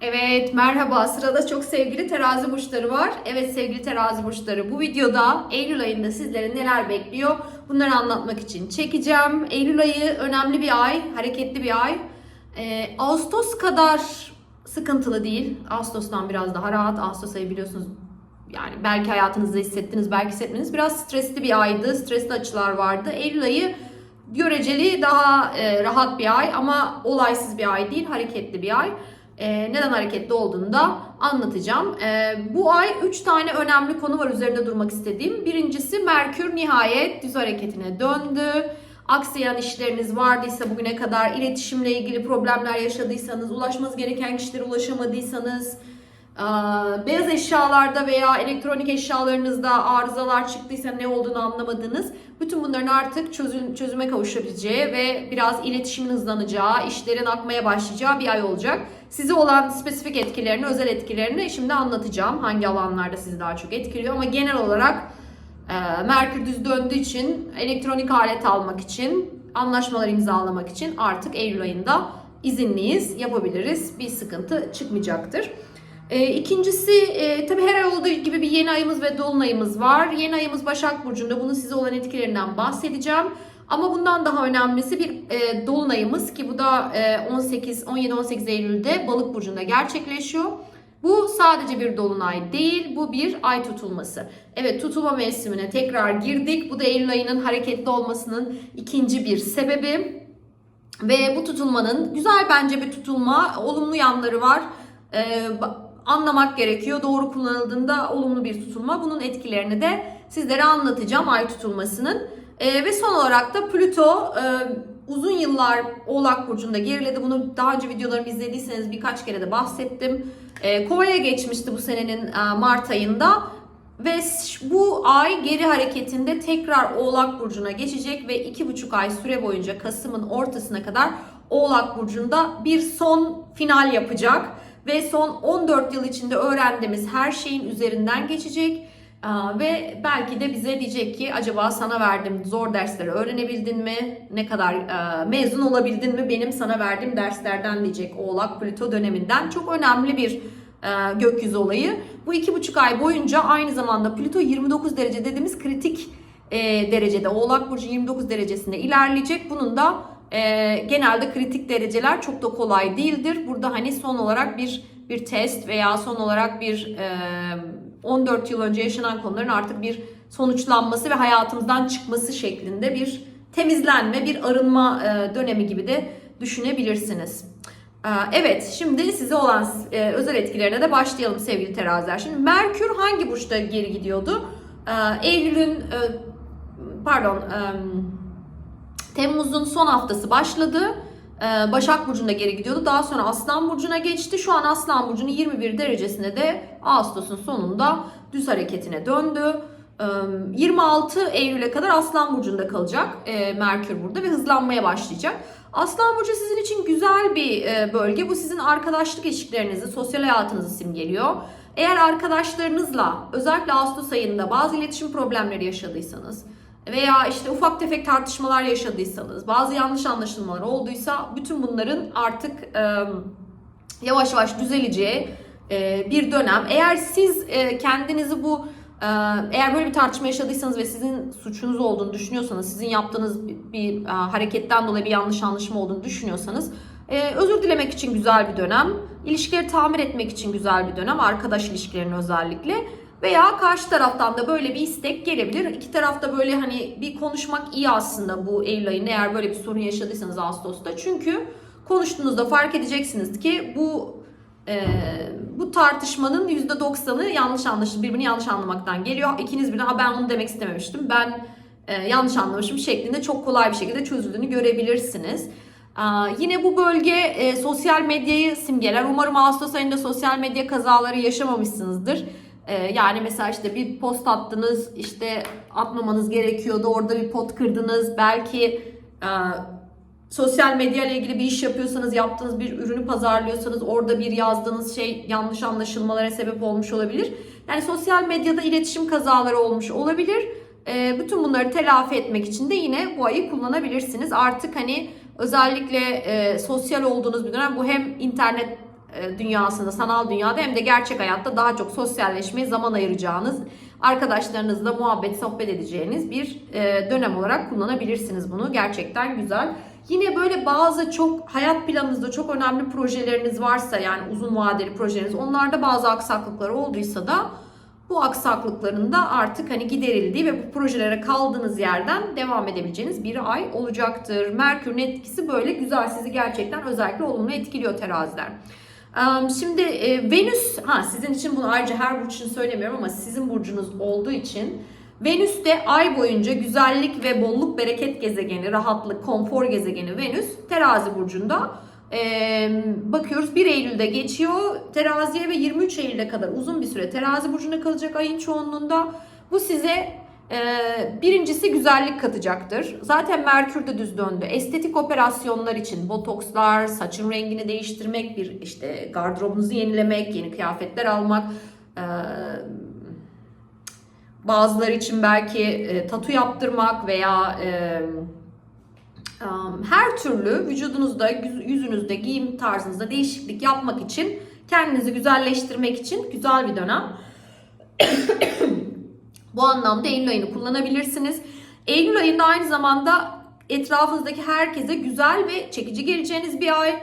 Evet merhaba sırada çok sevgili terazi burçları var. Evet sevgili terazi burçları bu videoda Eylül ayında sizlere neler bekliyor bunları anlatmak için çekeceğim. Eylül ayı önemli bir ay, hareketli bir ay. Ee, Ağustos kadar sıkıntılı değil. Ağustos'tan biraz daha rahat. Ağustos ayı biliyorsunuz yani belki hayatınızda hissettiniz belki hissetmediniz. Biraz stresli bir aydı. Stresli açılar vardı. Eylül ayı göreceli daha e, rahat bir ay ama olaysız bir ay değil, hareketli bir ay. E, neden hareketli olduğunu da anlatacağım. E, bu ay 3 tane önemli konu var üzerinde durmak istediğim. Birincisi Merkür nihayet düz hareketine döndü. Aksayan işleriniz vardıysa bugüne kadar iletişimle ilgili problemler yaşadıysanız, ulaşmanız gereken kişilere ulaşamadıysanız, Beyaz eşyalarda veya elektronik eşyalarınızda arızalar çıktıysa ne olduğunu anlamadınız. Bütün bunların artık çözüm, çözüme kavuşabileceği ve biraz iletişimin hızlanacağı, işlerin akmaya başlayacağı bir ay olacak. Size olan spesifik etkilerini, özel etkilerini şimdi anlatacağım. Hangi alanlarda sizi daha çok etkiliyor ama genel olarak e, Merkür düz döndüğü için elektronik alet almak için, anlaşmalar imzalamak için artık Eylül ayında izinliyiz, yapabiliriz. Bir sıkıntı çıkmayacaktır. E, ikincisi e, tabii her ay olduğu gibi bir yeni ayımız ve dolunayımız var. Yeni ayımız Başak Burcu'nda bunun size olan etkilerinden bahsedeceğim. Ama bundan daha önemlisi bir e, dolunayımız ki bu da e, 18 17-18 Eylül'de Balık Burcu'nda gerçekleşiyor. Bu sadece bir dolunay değil, bu bir ay tutulması. Evet tutulma mevsimine tekrar girdik. Bu da Eylül ayının hareketli olmasının ikinci bir sebebi. Ve bu tutulmanın güzel bence bir tutulma, olumlu yanları var. Ee, anlamak gerekiyor. Doğru kullanıldığında olumlu bir tutulma. Bunun etkilerini de sizlere anlatacağım ay tutulmasının. Ee, ve son olarak da Plüto e, uzun yıllar Oğlak Burcu'nda geriledi. Bunu daha önce videolarımı izlediyseniz birkaç kere de bahsettim. E, Kova'ya geçmişti bu senenin e, Mart ayında. Ve bu ay geri hareketinde tekrar Oğlak Burcu'na geçecek ve iki buçuk ay süre boyunca Kasım'ın ortasına kadar Oğlak Burcu'nda bir son final yapacak. Ve son 14 yıl içinde öğrendiğimiz her şeyin üzerinden geçecek. Ve belki de bize diyecek ki acaba sana verdiğim zor dersleri öğrenebildin mi? Ne kadar mezun olabildin mi benim sana verdiğim derslerden diyecek Oğlak Plüto döneminden. Çok önemli bir gökyüzü olayı. Bu iki buçuk ay boyunca aynı zamanda Plüto 29 derece dediğimiz kritik derecede Oğlak Burcu 29 derecesinde ilerleyecek. Bunun da e, genelde kritik dereceler çok da kolay değildir. Burada hani son olarak bir bir test veya son olarak bir e, 14 yıl önce yaşanan konuların artık bir sonuçlanması ve hayatımızdan çıkması şeklinde bir temizlenme, bir arınma e, dönemi gibi de düşünebilirsiniz. E, evet, şimdi size olan e, özel etkilerine de başlayalım sevgili teraziler. Şimdi Merkür hangi burçta geri gidiyordu? E, Eylül'ün, e, pardon, e, Temmuz'un son haftası başladı. Ee, Başak Burcu'nda geri gidiyordu. Daha sonra Aslan Burcu'na geçti. Şu an Aslan Burcu'nun 21 derecesinde de Ağustos'un sonunda düz hareketine döndü. 26 Eylül'e kadar Aslan Burcu'nda kalacak e, Merkür burada ve hızlanmaya başlayacak. Aslan Burcu sizin için güzel bir e, bölge. Bu sizin arkadaşlık ilişkilerinizi, sosyal hayatınızı simgeliyor. Eğer arkadaşlarınızla özellikle Ağustos ayında bazı iletişim problemleri yaşadıysanız, veya işte ufak tefek tartışmalar yaşadıysanız, bazı yanlış anlaşılmalar olduysa bütün bunların artık e, yavaş yavaş düzeleceği e, bir dönem. Eğer siz e, kendinizi bu e, eğer böyle bir tartışma yaşadıysanız ve sizin suçunuz olduğunu düşünüyorsanız, sizin yaptığınız bir, bir e, hareketten dolayı bir yanlış anlaşma olduğunu düşünüyorsanız ee, özür dilemek için güzel bir dönem, ilişkileri tamir etmek için güzel bir dönem, arkadaş ilişkilerini özellikle. Veya karşı taraftan da böyle bir istek gelebilir. İki tarafta böyle hani bir konuşmak iyi aslında bu Eylül ayında eğer böyle bir sorun yaşadıysanız Ağustos'ta. Çünkü konuştuğunuzda fark edeceksiniz ki bu e, bu tartışmanın %90'ı yanlış anlaşılır, birbirini yanlış anlamaktan geliyor. İkiniz birden ben onu demek istememiştim, ben e, yanlış anlamışım şeklinde çok kolay bir şekilde çözüldüğünü görebilirsiniz. Aa, yine bu bölge e, sosyal medyayı simgeler. Umarım Ağustos ayında sosyal medya kazaları yaşamamışsınızdır. Ee, yani mesela işte bir post attınız işte atmamanız gerekiyordu orada bir pot kırdınız belki e, sosyal medya ile ilgili bir iş yapıyorsanız yaptığınız bir ürünü pazarlıyorsanız orada bir yazdığınız şey yanlış anlaşılmalara sebep olmuş olabilir. Yani sosyal medyada iletişim kazaları olmuş olabilir. E, bütün bunları telafi etmek için de yine bu ayı kullanabilirsiniz. Artık hani özellikle e, sosyal olduğunuz bir dönem bu hem internet dünyasında, sanal dünyada hem de gerçek hayatta daha çok sosyalleşmeye zaman ayıracağınız, arkadaşlarınızla muhabbet, sohbet edeceğiniz bir e, dönem olarak kullanabilirsiniz bunu. Gerçekten güzel. Yine böyle bazı çok hayat planınızda çok önemli projeleriniz varsa yani uzun vadeli projeleriniz onlarda bazı aksaklıklar olduysa da bu aksaklıkların da artık hani giderildiği ve bu projelere kaldığınız yerden devam edebileceğiniz bir ay olacaktır. Merkür'ün etkisi böyle güzel sizi gerçekten özellikle olumlu etkiliyor teraziler. Şimdi e, Venüs, ha sizin için bunu ayrıca her burç için söylemiyorum ama sizin burcunuz olduğu için Venüs de ay boyunca güzellik ve bolluk bereket gezegeni, rahatlık, konfor gezegeni Venüs terazi burcunda. Ee, bakıyoruz 1 Eylül'de geçiyor teraziye ve 23 Eylül'e kadar uzun bir süre terazi burcunda kalacak ayın çoğunluğunda. Bu size e, birincisi güzellik katacaktır. Zaten Merkür de düz döndü. Estetik operasyonlar için botokslar, saçın rengini değiştirmek, bir işte gardırobunuzu yenilemek, yeni kıyafetler almak, e, bazıları için belki e, tatu yaptırmak veya e, her türlü vücudunuzda, yüz- yüzünüzde, giyim tarzınızda değişiklik yapmak için, kendinizi güzelleştirmek için güzel bir dönem. Bu anlamda Eylül ayını kullanabilirsiniz. Eylül ayında aynı zamanda etrafınızdaki herkese güzel ve çekici geleceğiniz bir ay.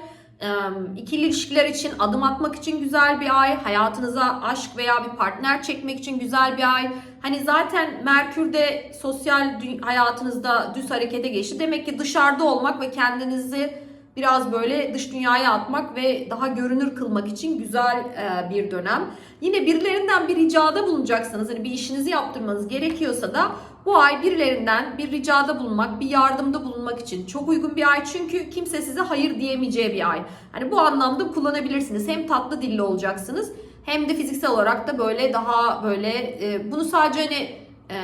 İkili ilişkiler için adım atmak için güzel bir ay. Hayatınıza aşk veya bir partner çekmek için güzel bir ay. Hani zaten Merkür de sosyal hayatınızda düz harekete geçti. Demek ki dışarıda olmak ve kendinizi biraz böyle dış dünyaya atmak ve daha görünür kılmak için güzel e, bir dönem. Yine birilerinden bir ricada bulunacaksınız. Hani bir işinizi yaptırmanız gerekiyorsa da bu ay birilerinden bir ricada bulunmak, bir yardımda bulunmak için çok uygun bir ay. Çünkü kimse size hayır diyemeyeceği bir ay. Hani bu anlamda kullanabilirsiniz. Hem tatlı dilli olacaksınız hem de fiziksel olarak da böyle daha böyle e, bunu sadece hani e,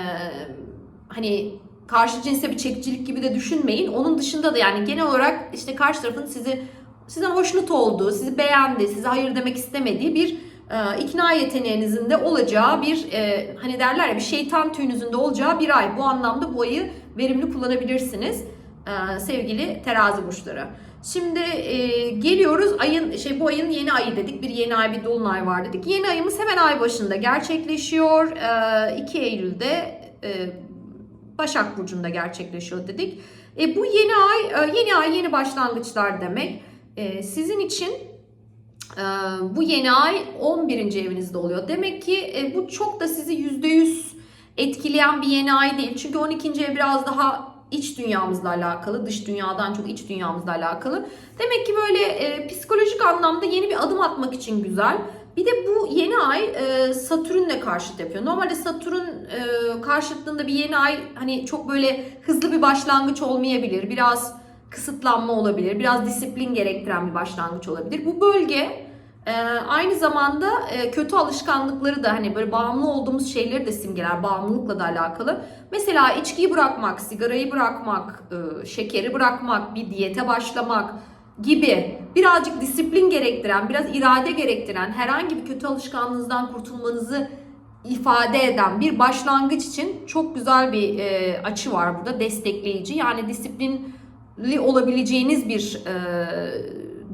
hani karşı cinse bir çekicilik gibi de düşünmeyin. Onun dışında da yani genel olarak işte karşı tarafın sizi sizden hoşnut olduğu, sizi beğendi, size hayır demek istemediği bir e, ikna yeteneğinizin de olacağı bir e, hani derler ya bir şeytan tüyünüzün de olacağı bir ay. Bu anlamda bu ayı verimli kullanabilirsiniz e, sevgili terazi burçları. Şimdi e, geliyoruz ayın şey bu ayın yeni ayı dedik. Bir yeni ay bir dolunay var dedik. Yeni ayımız hemen ay başında gerçekleşiyor. E, 2 Eylül'de e, Başak Burcu'nda gerçekleşiyor dedik. E, bu yeni ay, e, yeni ay yeni başlangıçlar demek. E, sizin için e, bu yeni ay 11. evinizde oluyor. Demek ki e, bu çok da sizi %100 etkileyen bir yeni ay değil. Çünkü 12. ev biraz daha iç dünyamızla alakalı, dış dünyadan çok iç dünyamızla alakalı. Demek ki böyle e, psikolojik anlamda yeni bir adım atmak için güzel. Bir de bu yeni ay e, Satürn'le karşıt yapıyor. Normalde Satürn e, karşıtlığında bir yeni ay hani çok böyle hızlı bir başlangıç olmayabilir. Biraz kısıtlanma olabilir. Biraz disiplin gerektiren bir başlangıç olabilir. Bu bölge e, aynı zamanda e, kötü alışkanlıkları da hani böyle bağımlı olduğumuz şeyleri de simgeler. Bağımlılıkla da alakalı. Mesela içkiyi bırakmak, sigarayı bırakmak, e, şekeri bırakmak, bir diyete başlamak gibi birazcık disiplin gerektiren, biraz irade gerektiren herhangi bir kötü alışkanlığınızdan kurtulmanızı ifade eden bir başlangıç için çok güzel bir e, açı var burada destekleyici. Yani disiplinli olabileceğiniz bir e,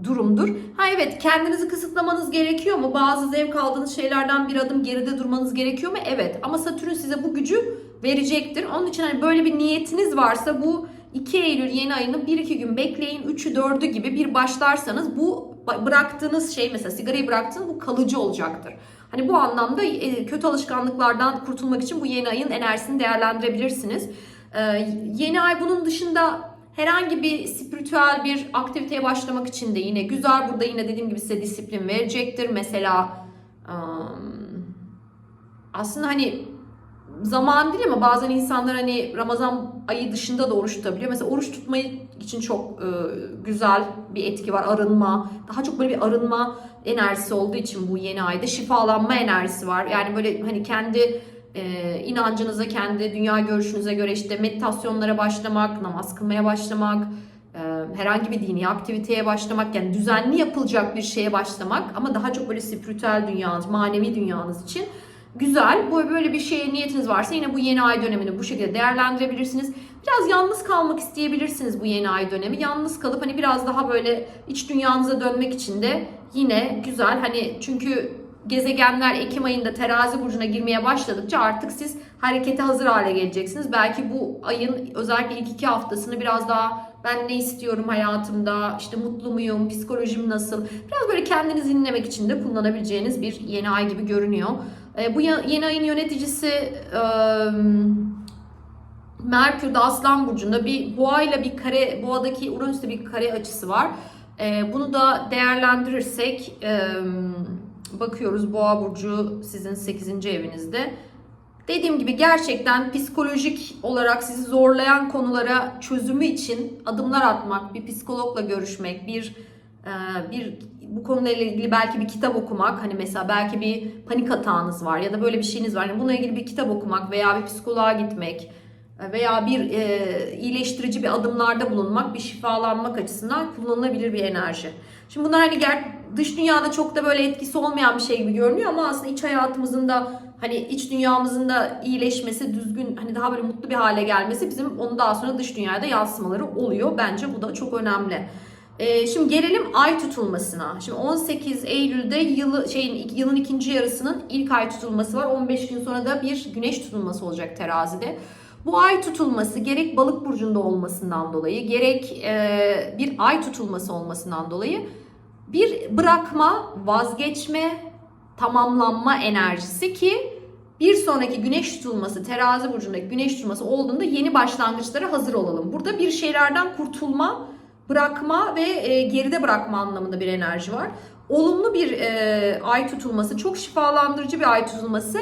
durumdur. Ha evet kendinizi kısıtlamanız gerekiyor mu? Bazı zevk aldığınız şeylerden bir adım geride durmanız gerekiyor mu? Evet ama Satürn size bu gücü verecektir. Onun için hani böyle bir niyetiniz varsa bu 2 Eylül yeni ayını 1-2 gün bekleyin. 3'ü 4'ü gibi bir başlarsanız bu bıraktığınız şey mesela sigarayı bıraktığınız bu kalıcı olacaktır. Hani bu anlamda e, kötü alışkanlıklardan kurtulmak için bu yeni ayın enerjisini değerlendirebilirsiniz. Ee, yeni ay bunun dışında herhangi bir spiritüel bir aktiviteye başlamak için de yine güzel. Burada yine dediğim gibi size disiplin verecektir. Mesela aslında hani zaman değil ama bazen insanlar hani Ramazan ayı dışında da oruç tutabiliyor. Mesela oruç tutmayı için çok e, güzel bir etki var. Arınma. Daha çok böyle bir arınma enerjisi olduğu için bu yeni ayda şifalanma enerjisi var. Yani böyle hani kendi e, inancınıza, kendi dünya görüşünüze göre işte meditasyonlara başlamak, namaz kılmaya başlamak, e, herhangi bir dini aktiviteye başlamak, yani düzenli yapılacak bir şeye başlamak ama daha çok böyle spiritüel dünyanız, manevi dünyanız için güzel. Bu böyle bir şeye niyetiniz varsa yine bu yeni ay dönemini bu şekilde değerlendirebilirsiniz. Biraz yalnız kalmak isteyebilirsiniz bu yeni ay dönemi. Yalnız kalıp hani biraz daha böyle iç dünyanıza dönmek için de yine güzel. Hani çünkü gezegenler Ekim ayında terazi burcuna girmeye başladıkça artık siz harekete hazır hale geleceksiniz. Belki bu ayın özellikle ilk iki haftasını biraz daha ben ne istiyorum hayatımda, işte mutlu muyum, psikolojim nasıl, biraz böyle kendinizi dinlemek için de kullanabileceğiniz bir yeni ay gibi görünüyor. E, bu yeni ayın yöneticisi e, Merkür de Aslan Burcu'nda bir boğa ile bir kare, boğadaki Uranüs'te bir kare açısı var. E, bunu da değerlendirirsek e, bakıyoruz boğa burcu sizin 8. evinizde. Dediğim gibi gerçekten psikolojik olarak sizi zorlayan konulara çözümü için adımlar atmak, bir psikologla görüşmek, bir bir bu konuyla ilgili belki bir kitap okumak, hani mesela belki bir panik atağınız var ya da böyle bir şeyiniz var. Yani bununla ilgili bir kitap okumak veya bir psikoloğa gitmek e, veya bir e, iyileştirici bir adımlarda bulunmak, bir şifalanmak açısından kullanılabilir bir enerji. Şimdi bunlar hani ger dış dünyada çok da böyle etkisi olmayan bir şey gibi görünüyor ama aslında iç hayatımızın da hani iç dünyamızın da iyileşmesi, düzgün hani daha böyle mutlu bir hale gelmesi bizim onu daha sonra dış dünyada yansımaları oluyor. Bence bu da çok önemli. Ee, şimdi gelelim ay tutulmasına. Şimdi 18 Eylül'de yılı şeyin yılın ikinci yarısının ilk ay tutulması var. 15 gün sonra da bir güneş tutulması olacak terazide. Bu ay tutulması gerek balık burcunda olmasından dolayı gerek e, bir ay tutulması olmasından dolayı bir bırakma, vazgeçme, tamamlanma enerjisi ki bir sonraki güneş tutulması, terazi burcundaki güneş tutulması olduğunda yeni başlangıçlara hazır olalım. Burada bir şeylerden kurtulma, bırakma ve e, geride bırakma anlamında bir enerji var. Olumlu bir e, ay tutulması, çok şifalandırıcı bir ay tutulması.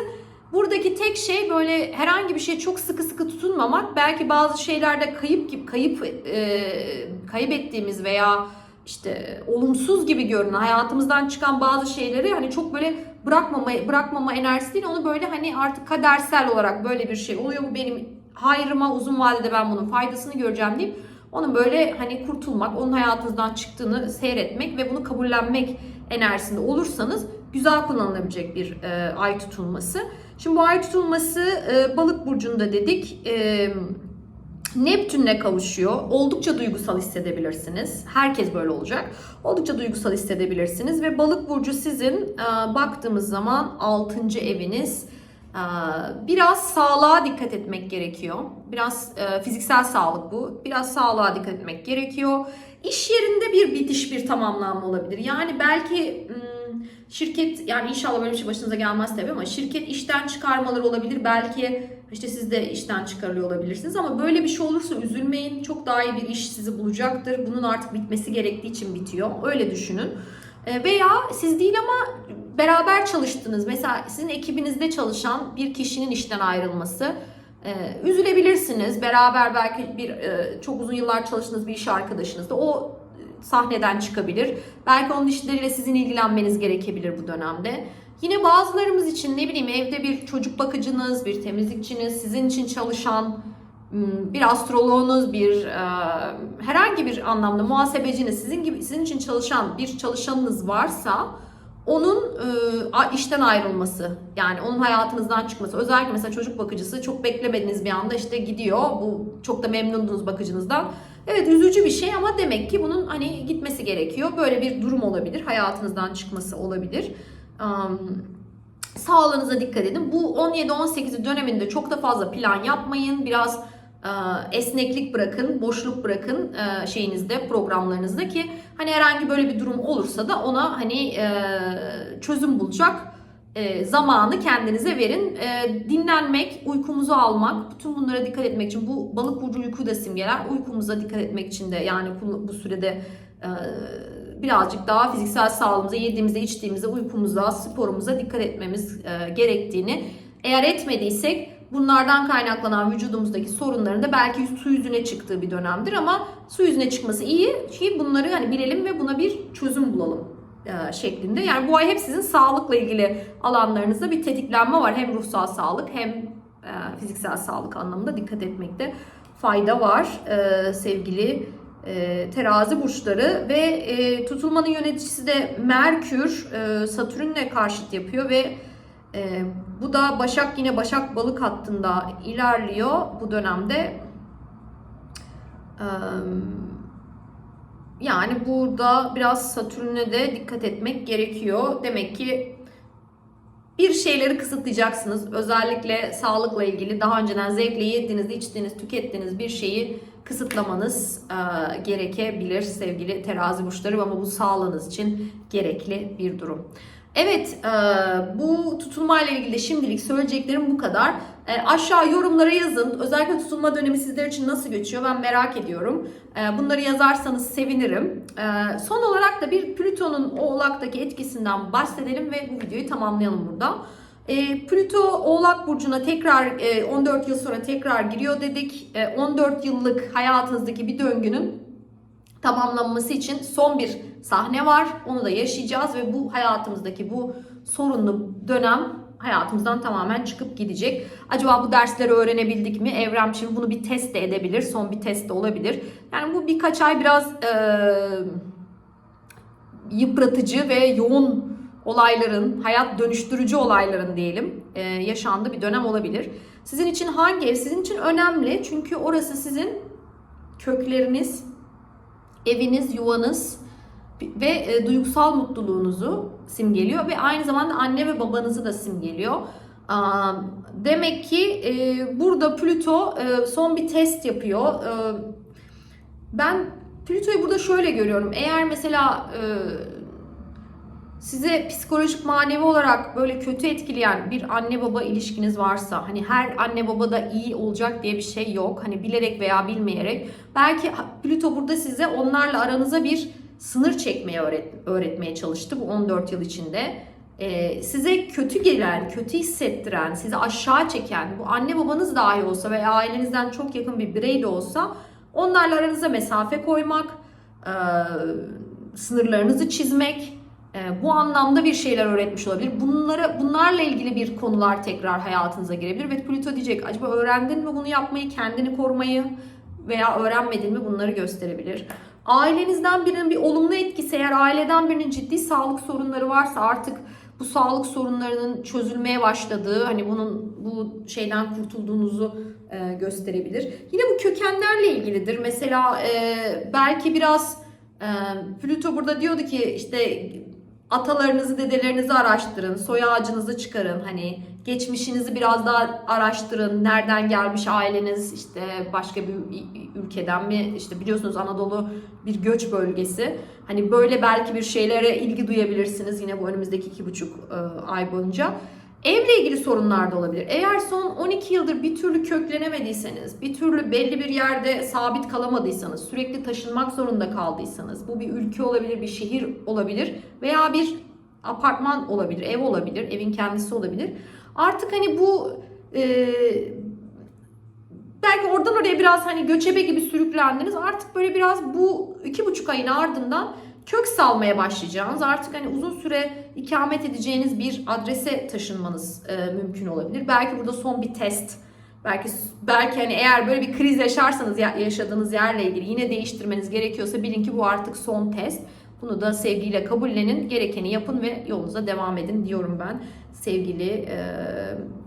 Buradaki tek şey böyle herhangi bir şey çok sıkı sıkı tutunmamak. Belki bazı şeylerde kayıp gibi kayıp e, kaybettiğimiz veya işte olumsuz gibi görünen hayatımızdan çıkan bazı şeyleri hani çok böyle bırakmama bırakmama enerjisi değil onu böyle hani artık kadersel olarak böyle bir şey oluyor bu benim hayrıma uzun vadede ben bunun faydasını göreceğim deyip onun böyle hani kurtulmak, onun hayatınızdan çıktığını seyretmek ve bunu kabullenmek enerjisinde olursanız güzel kullanılabilecek bir e, ay tutulması. Şimdi bu ay tutulması e, balık burcunda dedik. E, Neptün'le kavuşuyor. Oldukça duygusal hissedebilirsiniz. Herkes böyle olacak. Oldukça duygusal hissedebilirsiniz ve balık burcu sizin e, baktığımız zaman 6. eviniz. E, biraz sağlığa dikkat etmek gerekiyor. Biraz e, fiziksel sağlık bu. Biraz sağlığa dikkat etmek gerekiyor. İş yerinde bir bitiş, bir tamamlanma olabilir. Yani belki hmm, şirket yani inşallah böyle bir şey başınıza gelmez tabii ama şirket işten çıkarmaları olabilir. Belki işte siz de işten çıkarılıyor olabilirsiniz ama böyle bir şey olursa üzülmeyin. Çok daha iyi bir iş sizi bulacaktır. Bunun artık bitmesi gerektiği için bitiyor. Öyle düşünün. E, Veya siz değil ama beraber çalıştınız. Mesela sizin ekibinizde çalışan bir kişinin işten ayrılması. e, Üzülebilirsiniz. Beraber belki bir e, çok uzun yıllar çalıştığınız bir iş arkadaşınız da o sahneden çıkabilir. Belki onun işleriyle sizin ilgilenmeniz gerekebilir bu dönemde. Yine bazılarımız için ne bileyim evde bir çocuk bakıcınız, bir temizlikçiniz, sizin için çalışan hmm, bir astroloğunuz, bir e, herhangi bir anlamda muhasebeciniz, sizin gibi sizin için çalışan bir çalışanınız varsa onun e, işten ayrılması, yani onun hayatınızdan çıkması. Özellikle mesela çocuk bakıcısı çok beklemediğiniz bir anda işte gidiyor. Bu çok da memnundunuz bakıcınızdan. Evet üzücü bir şey ama demek ki bunun hani gitmesi gerekiyor. Böyle bir durum olabilir. Hayatınızdan çıkması olabilir. Um, sağlığınıza dikkat edin. Bu 17-18 döneminde çok da fazla plan yapmayın. Biraz esneklik bırakın, boşluk bırakın e, şeyinizde, programlarınızda ki hani herhangi böyle bir durum olursa da ona hani e, çözüm bulacak e, zamanı kendinize verin. Dinlenmek, uykumuzu almak, bütün bunlara dikkat etmek için bu balık burcu uyku da simgeler. Uykumuza dikkat etmek için de yani bu- sürede birazcık daha fiziksel sağlığımıza, yediğimizde, içtiğimizde, uykumuza, sporumuza dikkat etmemiz gerektiğini eğer etmediysek bunlardan kaynaklanan vücudumuzdaki sorunların da belki su yüzüne çıktığı bir dönemdir ama su yüzüne çıkması iyi ki bunları hani bilelim ve buna bir çözüm bulalım e, şeklinde. Yani bu ay hep sizin sağlıkla ilgili alanlarınızda bir tetiklenme var. Hem ruhsal sağlık hem e, fiziksel sağlık anlamında dikkat etmekte fayda var e, sevgili terazi burçları ve tutulmanın yöneticisi de Merkür e, Satürn'le karşıt yapıyor ve e, bu da Başak yine Başak balık hattında ilerliyor bu dönemde. Ee, yani burada biraz Satürn'e de dikkat etmek gerekiyor. Demek ki bir şeyleri kısıtlayacaksınız. Özellikle sağlıkla ilgili daha önceden zevkle yediğiniz, içtiğiniz, tükettiğiniz bir şeyi kısıtlamanız e, gerekebilir sevgili terazi burçları ama bu sağlığınız için gerekli bir durum. Evet, e, bu tutulmayla ilgili şimdilik söyleyeceklerim bu kadar. E, aşağı yorumlara yazın. Özellikle tutulma dönemi sizler için nasıl geçiyor ben merak ediyorum. E, bunları yazarsanız sevinirim. Son olarak da bir Plüton'un Oğlak'taki etkisinden bahsedelim ve bu videoyu tamamlayalım burada. Plüto Oğlak Burcu'na tekrar e, 14 yıl sonra tekrar giriyor dedik. E, 14 yıllık hayatınızdaki bir döngünün tamamlanması için son bir sahne var. Onu da yaşayacağız ve bu hayatımızdaki bu sorunlu dönem hayatımızdan tamamen çıkıp gidecek. Acaba bu dersleri öğrenebildik mi? Evren şimdi bunu bir test de edebilir. Son bir test de olabilir. Yani bu birkaç ay biraz e, yıpratıcı ve yoğun olayların, hayat dönüştürücü olayların diyelim e, yaşandığı bir dönem olabilir. Sizin için hangi ev? Sizin için önemli çünkü orası sizin kökleriniz, eviniz, yuvanız ve e, duygusal mutluluğunuzu simgeliyor ve aynı zamanda anne ve babanızı da simgeliyor. Aa, demek ki e, burada Plüto e, son bir test yapıyor. E, ben Plüto'yu burada şöyle görüyorum. Eğer mesela e, size psikolojik manevi olarak böyle kötü etkileyen bir anne baba ilişkiniz varsa hani her anne baba da iyi olacak diye bir şey yok. Hani bilerek veya bilmeyerek belki Plüto burada size onlarla aranıza bir sınır çekmeye öğret, öğretmeye çalıştı bu 14 yıl içinde. Ee, size kötü gelen, kötü hissettiren, sizi aşağı çeken bu anne babanız dahi olsa veya ailenizden çok yakın bir birey de olsa onlarla aranıza mesafe koymak, e, sınırlarınızı çizmek, e, bu anlamda bir şeyler öğretmiş olabilir. Bunlara bunlarla ilgili bir konular tekrar hayatınıza girebilir ve Plüto diyecek acaba öğrendin mi bunu yapmayı, kendini korumayı veya öğrenmedin mi bunları gösterebilir. Ailenizden birinin bir olumlu etkisi eğer aileden birinin ciddi sağlık sorunları varsa artık bu sağlık sorunlarının çözülmeye başladığı hani bunun bu şeyden kurtulduğunuzu e, gösterebilir. Yine bu kökenlerle ilgilidir. Mesela e, belki biraz e, Plüto burada diyordu ki işte atalarınızı, dedelerinizi araştırın, soy ağacınızı çıkarın. Hani geçmişinizi biraz daha araştırın. Nereden gelmiş aileniz, işte başka bir ülkeden mi? İşte biliyorsunuz Anadolu bir göç bölgesi. Hani böyle belki bir şeylere ilgi duyabilirsiniz yine bu önümüzdeki iki buçuk e, ay boyunca. Evle ilgili sorunlar da olabilir. Eğer son 12 yıldır bir türlü köklenemediyseniz, bir türlü belli bir yerde sabit kalamadıysanız, sürekli taşınmak zorunda kaldıysanız, bu bir ülke olabilir, bir şehir olabilir veya bir apartman olabilir, ev olabilir, evin kendisi olabilir. Artık hani bu e, belki oradan oraya biraz hani göçebe gibi sürüklendiniz. Artık böyle biraz bu iki buçuk ayın ardından kök salmaya başlayacağınız, artık hani uzun süre ikamet edeceğiniz bir adrese taşınmanız e, mümkün olabilir. Belki burada son bir test, belki belki hani eğer böyle bir kriz yaşarsanız yaşadığınız yerle ilgili yine değiştirmeniz gerekiyorsa bilin ki bu artık son test. Bunu da sevgiyle kabullenin, gerekeni yapın ve yolunuza devam edin diyorum ben sevgili e,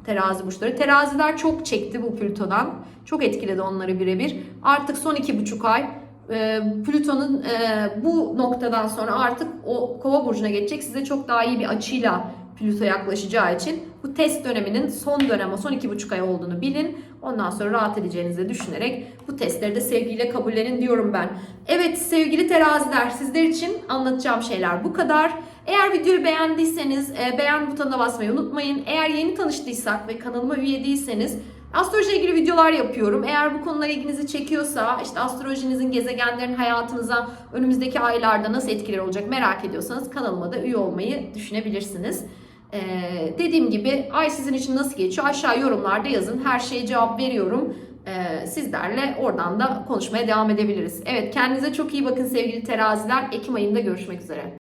terazi burçları. Teraziler çok çekti bu Plüto'dan. Çok etkiledi onları birebir. Artık son iki buçuk ay e, Plüton'un e, bu noktadan sonra artık o kova burcuna geçecek. Size çok daha iyi bir açıyla Plüto yaklaşacağı için bu test döneminin son dönemi, son iki buçuk ay olduğunu bilin. Ondan sonra rahat edeceğinizi düşünerek bu testleri de sevgiyle kabullenin diyorum ben. Evet sevgili teraziler sizler için anlatacağım şeyler bu kadar. Eğer videoyu beğendiyseniz e, beğen butonuna basmayı unutmayın. Eğer yeni tanıştıysak ve kanalıma üye değilseniz Astrolojiyle ilgili videolar yapıyorum. Eğer bu konular ilginizi çekiyorsa, işte astrolojinizin gezegenlerin hayatınıza önümüzdeki aylarda nasıl etkileri olacak merak ediyorsanız kanalıma da üye olmayı düşünebilirsiniz. Ee, dediğim gibi ay sizin için nasıl geçiyor aşağı yorumlarda yazın. Her şeye cevap veriyorum. Ee, sizlerle oradan da konuşmaya devam edebiliriz. Evet kendinize çok iyi bakın sevgili teraziler. Ekim ayında görüşmek üzere.